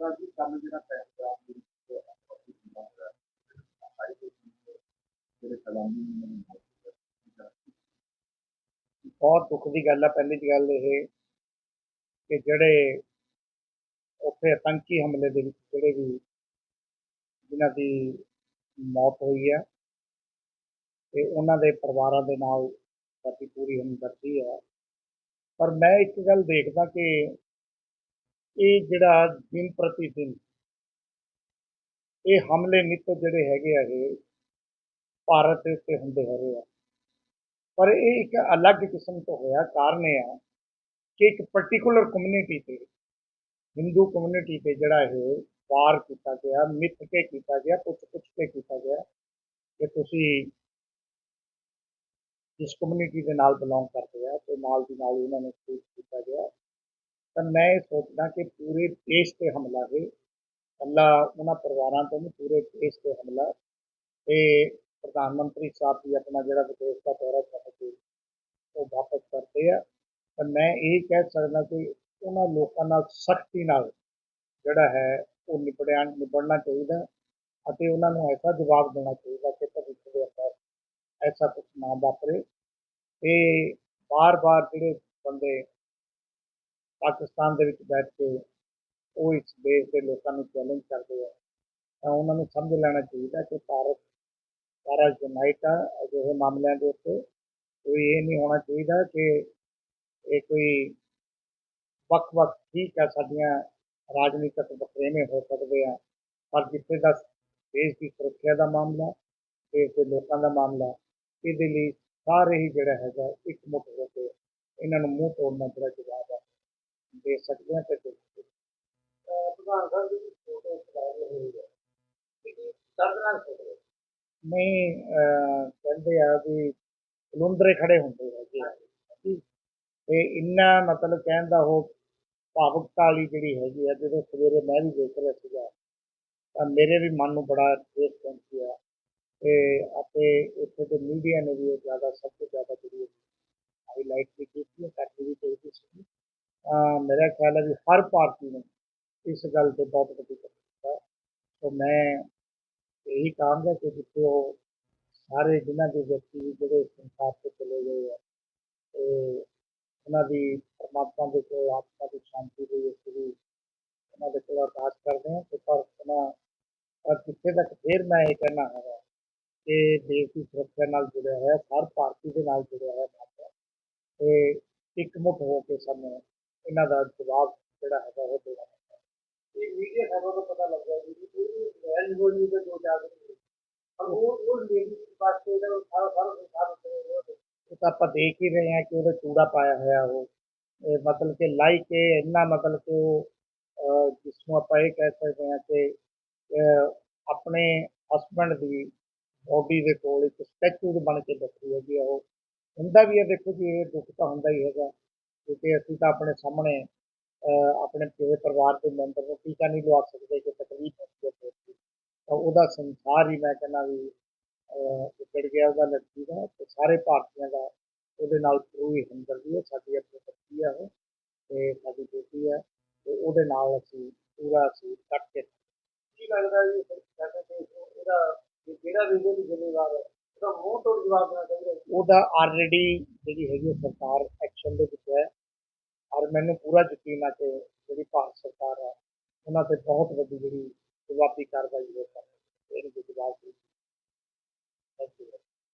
ਤਰ੍ਹਾਂ ਦੀ ਕੰਮ ਜਿਹੜਾ ਪੰਜਾਬ ਬਹੁਤ ਦੁੱਖ ਦੀ ਗੱਲ ਹੈ ਪਹਿਲੀ ਗੱਲ ਇਹ ਕਿ ਜਿਹੜੇ ਉੱਥੇ ਆਤੰਕੀ ਹਮਲੇ ਦੇ ਵਿੱਚ ਜਿਹੜੇ ਵੀ ਜਿਨ੍ਹਾਂ ਦੀ ਮੌਤ ਹੋਈ ਹੈ ਤੇ ਉਹਨਾਂ ਦੇ ਪਰਿਵਾਰਾਂ ਦੇ ਨਾਲ ਸਾਡੀ ਪੂਰੀ ਹਮਦਰਦੀ ਹੈ ਪਰ ਮੈਂ ਇੱਕ ਗੱਲ ਦੇਖਦਾ ਕਿ ਇਹ ਜਿਹੜਾ ਦਿਨ ਪ੍ਰਤੀ ਦਿਨ ਇਹ ਹਮਲੇ ਨਿੱਤ ਜਿਹੜੇ ਹੈਗੇ ਆ ਇਹ ਭਾਰਤ ਦੇ ਉੱਤੇ ਹੁੰਦੇ ਹੈਗੇ ਆ। ਪਰ ਇਹ ਇੱਕ ਅਲੱਗ ਕਿਸਮ ਤੋਂ ਹੋਇਆ, ਕਾਰਨ ਇਹ ਆ ਕਿ ਇੱਕ ਪਾਰਟਿਕੂਲਰ ਕਮਿਊਨਿਟੀ ਤੇ ਹਿੰਦੂ ਕਮਿਊਨਿਟੀ ਤੇ ਜਿਹੜਾ ਇਹ ਵਾਰ ਕੀਤਾ ਗਿਆ ਮਿੱਥ ਕੇ ਕੀਤਾ ਗਿਆ, ਪੁੱਛ ਪੁੱਛ ਕੇ ਕੀਤਾ ਗਿਆ ਕਿ ਤੁਸੀਂ ਜਿਸ ਕਮਿਊਨਿਟੀ ਦੇ ਨਾਲ ਬਿਲੋਂਗ ਕਰਦੇ ਆ, ਤੇ ਨਾਲ ਦੀ ਨਾਲ ਇਹਨਾਂ ਨੂੰ ਸ਼ੂਟ ਕੀਤਾ ਗਿਆ। ਤਾਂ ਮੈਂ ਇਹ ਸੋਚਦਾ ਕਿ ਪੂਰੇ ਦੇਸ਼ ਤੇ ਹਮਲਾ ਹੈ ਅੱਲਾ ਉਹਨਾਂ ਪਰਿਵਾਰਾਂ ਤੋਂ ਨਹੀਂ ਪੂਰੇ ਦੇਸ਼ ਤੇ ਹਮਲਾ। ਤੇ ਪ੍ਰਧਾਨ ਮੰਤਰੀ ਸਾਹਿਬ ਵੀ ਆਪਣਾ ਜਿਹੜਾ ਵਿਦੇਸ਼ ਦਾ ਦੌਰਾ ਛੱਡ ਕੇ ਉਹ ਵਾਪਸ ਕਰਦੇ ਆ। ਤਾਂ ਮੈਂ ਇਹ ਕਹਿ ਸਕਦਾ ਕਿ ਉਹਨਾਂ ਲੋਕਾਂ ਨਾਲ ਸਖਤੀ ਨਾਲ ਜਿਹੜਾ ਹੈ ਉਹ ਨਿਬੜਿਆ, ਨਿਬੜਨਾ ਚਾਹੀਦਾ ਅਤੇ ਉਹਨਾਂ ਨੂੰ ਐਸਾ ਜਵਾਬ ਦੇਣਾ ਚਾਹੀਦਾ ਕਿ ਭਵਿੱਖ ਦੇ ਅੰਦਰ ਐਸਾ ਕੁਝ ਨਾ ਵਾਪਰੇ। ਤੇ ਬਾਰ-ਬਾਰ ਜਿਹੜੇ ਬੰਦੇ ਪਾਕਿਸਤਾਨ ਦੇ ਵਿੱਚ ਬੈਠ ਕੇ ਉਹ ਇਸ ਦੇਸ਼ ਦੇ ਲੋਕਾਂ ਨੂੰ ਚੈਲੰਜ ਕਰਦੇ ਆ। ਤਾਂ ਉਹਨਾਂ ਨੂੰ ਸਮਝ ਲੈਣਾ ਚਾਹੀਦਾ ਕਿ ਭਾਰਤ ਸਾਰਾ ਯੂਨਾਈਟ ਆ, ਅਜਿਹੇ ਮਾਮਲਿਆਂ ਦੇ ਉੱਤੇ। ਕੋਈ ਇਹ ਨਹੀਂ ਹੋਣਾ ਚਾਹੀਦਾ ਕਿ ਇਹ ਕੋਈ ਵੱਖ-ਵੱਖ ਠੀਕ ਆ ਸਾਡੀਆਂ ਰਾਜਨੀਤਿਕ ਵਖਰੇਵੇਂ ਹੋ ਸਕਦੇ ਆ। ਪਰ ਜਿੱਥੇ ਦਾ ਦੇਸ਼ ਦੀ ਸੁਰੱਖਿਆ ਦਾ ਮਾਮਲਾ, ਦੇਸ਼ ਦੇ ਲੋਕਾਂ ਦਾ ਮਾਮਲਾ, ਇਹਦੇ ਲਈ ਸਾਰੇ ਹੀ ਜਿਹੜਾ ਹੈਗਾ ਇੱਕ ਮੁੱਠ ਹੋ ਕੇ ਇਹਨਾਂ ਨੂੰ ਮੂੰਹ ਤੋੜਨਾ ਜਿਹੜਾ ਜਵਾਬ ਦੇ ਸਕਦੇ ਆ ਤੇ ਦੇ ਆ। ਪ੍ਰਧਾਨ ਸਾਹਿਬ ਦੀ ਫੋਟੋ ਵਾਇਰਲ ਹੋਈ ਹੈ ਕਿ ਦਰਦਨਾਕ ਫੋਟੋ ਨਹੀਂ ਕਹਿੰਦੇ ਆ ਵੀ ਲੁੰਦਰੇ ਖੜੇ ਹੁੰਦੇ ਆ ਠੀਕ। ਤੇ ਇੰਨਾ ਮਤਲਬ ਕਹਿਣ ਦਾ ਉਹ ਭਾਵੁਕਤਾ ਵਾਲੀ ਜਿਹੜੀ ਹੈਗੀ ਆ ਜਦੋਂ ਸਵੇਰੇ ਮੈਂ ਵੀ ਦੇਖ ਰਿਹਾ ਸੀਗਾ ਤਾਂ ਮੇਰੇ ਵੀ ਮਨ ਨੂੰ ਬੜਾ ਠੇਸ ਪਹੁੰਚਿਆ ਤੇ ਅਤੇ ਇੱਥੇ ਦੇ ਮੀਡੀਆ ਨੇ ਵੀ ਉਹ ਜ਼ਿਆਦਾ ਸਭ ਤੋਂ ਜ਼ਿਆਦਾ ਜਿਹੜੀ ਹਾਈਲਾਈਟ ਵੀ ਕੀਤੀ ਹੈ ਕਰਨੀ ਵੀ ਅਹ ਮੇਰਾ ਖਿਆਲ ਹੈ ਵੀ ਹਰ ਭਾਰਤੀ ਨੇ ਇਸ ਗੱਲ ਤੇ ਬਹੁਤ ਵੱਡੀ ਕੀਤਾ ਸੋ ਮੈਂ ਇਹੀ ਕਹਾਂਗਾ ਕਿ ਜਿੱਥੇ ਉਹ ਸਾਰੇ ਜਿਨ੍ਹਾਂ ਦੇ ਵਿਅਕਤੀ ਜਿਹੜੇ ਸੰਸਾਰ ਤੋਂ ਚਲੇ ਗਏ ਆ, ਤੇ ਉਹਨਾਂ ਦੀ ਪਰਮਾਤਮਾ ਦੇ ਕੋਲ ਆਤਮਾ ਦੀ ਸ਼ਾਂਤੀ ਲਈ ਅਸੀਂ ਵੀ ਉਹਨਾਂ ਦੇ ਕੋਲ ਅਰਦਾਸ ਕਰਦੇ ਹਾਂ ਤੇ ਪਰ ਉਹਨਾਂ ਪਰ ਜਿੱਥੇ ਤੱਕ ਫੇਰ ਮੈਂ ਇਹ ਕਹਿਣਾ ਹੈਗਾ ਕਿ ਦੇਸ਼ ਦੀ ਸੁਰੱਖਿਆ ਨਾਲ ਜੁੜਿਆ ਹੋਇਆ, ਹਰ ਭਾਰਤੀ ਦੇ ਨਾਲ ਜੁੜਿਆ ਹੋਇਆ ਮਾਮਲਾ, ਤੇ ਇਕਮੁੱਠ ਹੋ ਕੇ ਸਾਨੂੰ ਇਹਨਾਂ ਦਾ ਜਵਾਬ ਜਿਹੜਾ ਹੈਗਾ ਉਹ ਦੇਣਾ ਇਹ ਮੀਡੀਆ ਖਬਰਾਂ ਤੋਂ ਪਤਾ ਲੱਗਿਆ ਕਿ ਇਹ ਵੈਲ ਹੋਣੀ ਦੇ ਦੋ ਚਾਰ ਦਿਨ ਪਰ ਉਹ ਉਹ ਲੇਡੀ ਵਾਸਤੇ ਇਹਦਾ ਸਾਰਾ ਸਾਰਾ ਸੰਸਾਰ ਉਹ ਤਾਂ ਆਪਾਂ ਦੇਖ ਹੀ ਰਹੇ ਹਾਂ ਕਿ ਉਹਦੇ ਚੂੜਾ ਪਾਇਆ ਹੋਇਆ ਉਹ। ਮਤਲਬ ਕਿ ਲਾਈ ਕੇ ਇੰਨਾ ਮਤਲਬ ਕਿ ਉਹ ਅਹ, ਜਿਸ ਨੂੰ ਆਪਾਂ ਇਹ ਕਹਿ ਸਕਦੇ ਹਾਂ ਕਿ ਆਪਣੇ ਹਸਬੰਡ ਦੀ ਬੋਡੀ ਦੇ ਕੋਲ ਇੱਕ ਸਟੈਚੂ ਬਣ ਕੇ ਬੈਠੀ ਹੈਗੀ ਆ ਉਹ। ਹੁੰਦਾ ਵੀ ਹੈ ਦੇਖੋ ਜੀ ਇਹ ਦੁੱਖ ਤਾਂ ਹੁੰਦਾ ਹੀ ਹੈਗਾ। ਕਿਉਂਕਿ ਅਸੀਂ ਤਾਂ ਆਪਣੇ ਸਾਹਮਣੇ ਆਪਣੇ ਪੂਰੇ ਪਰਿਵਾਰ ਦੇ ਮੈਂਬਰ ਨੂੰ ਟੀਕਾ ਨਹੀਂ ਲਵਾ ਸਕਦੇ ਕਿ ਤਕਲੀਫ ਹੁੰਦੀ ਹੈ। ਤਾਂ ਉਹਦਾ ਸੰਸਾਰ ਹੀ ਮੈਂ ਕਹਿੰਦਾ ਵੀ ਵਿਗੜ ਗਿਆ ਉਹਦਾ ਲੜਕੀ ਦਾ ਤੇ ਸਾਰੇ ਭਾਰਤੀਆਂ ਦਾ ਉਹਦੇ ਨਾਲ ਪੂਰੀ ਹਮਦਰਦੀ ਹੈ ਸਾਡੀ ਆਪਣੀ ਬੱਚੀ ਹੈ ਉਹ ਤੇ ਸਾਡੀ ਬੇਟੀ ਹੈ ਤੇ ਉਹਦੇ ਨਾਲ ਅਸੀਂ ਪੂਰਾ ਅਸੀਂ ਕੱਟ ਕੇ ਕੀ ਲੱਗਦਾ ਜੀ ਸਾਡੇ ਦੇਸ਼ ਨੂੰ ਇਹਦਾ ਇਹ ਜਿਹੜਾ ਲਈ ਜ਼ਿੰਮੇਵਾਰ ਹੈ ਉਹਦਾ ਮੂੰਹ ਤੋੜ ਜਵਾਬ ਦੇਣਾ ਚਾਹੀਦਾ। ਉਹਦਾ ਆਲਰੇਡੀ ਜਿਹੜੀ ਹੈਗੀ ਸਰਕਾਰ ਐਕਸ਼ਨ ਦੇ ਵਿੱਚ ਹੈ ਔਰ ਮੈਨੂੰ ਪੂਰਾ ਯਕੀਨ ਆ ਕਿ ਜਿਹੜੀ ਭਾਰਤ ਸਰਕਾਰ ਹੈ, ਉਹਨਾਂ ਤੇ ਬਹੁਤ ਵੱਡੀ ਜਿਹੜੀ ਜਵਾਬੀ ਕਾਰਵਾਈ ਹੋ